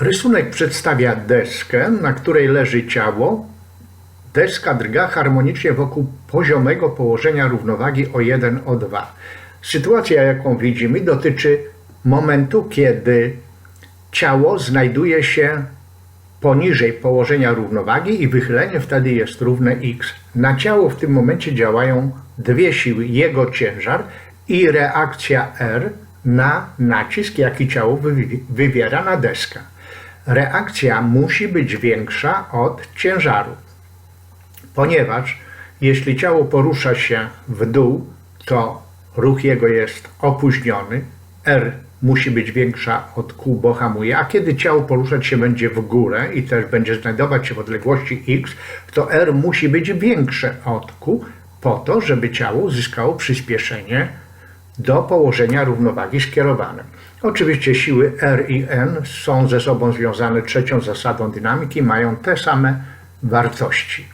Rysunek przedstawia deskę, na której leży ciało. Deska drga harmonicznie wokół poziomego położenia równowagi o 1 o 2. Sytuacja, jaką widzimy, dotyczy momentu, kiedy ciało znajduje się poniżej położenia równowagi i wychylenie wtedy jest równe x. Na ciało w tym momencie działają dwie siły, jego ciężar i reakcja R na nacisk, jaki ciało wywi- wywiera na deskę. Reakcja musi być większa od ciężaru, ponieważ jeśli ciało porusza się w dół, to ruch jego jest opóźniony, R musi być większa od Q, bo hamuje, a kiedy ciało poruszać się będzie w górę i też będzie znajdować się w odległości x, to R musi być większe od Q po to, żeby ciało uzyskało przyspieszenie do położenia równowagi skierowane. Oczywiście siły R i N są ze sobą związane trzecią zasadą dynamiki, mają te same wartości.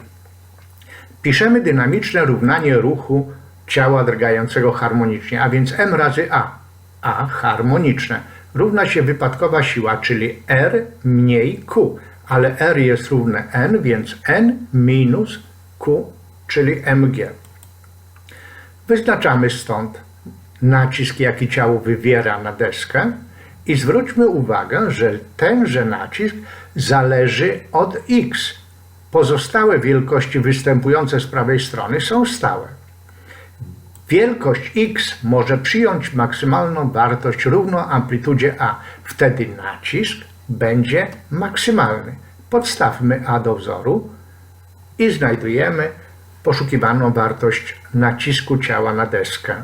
Piszemy dynamiczne równanie ruchu ciała drgającego harmonicznie, a więc m razy a, a harmoniczne, równa się wypadkowa siła, czyli R mniej Q, ale R jest równe N, więc N minus Q, czyli mg. Wyznaczamy stąd nacisk, jaki ciało wywiera na deskę i zwróćmy uwagę, że tenże nacisk zależy od x. Pozostałe wielkości występujące z prawej strony są stałe. Wielkość x może przyjąć maksymalną wartość równą amplitudzie a. Wtedy nacisk będzie maksymalny. Podstawmy a do wzoru i znajdujemy poszukiwaną wartość nacisku ciała na deskę.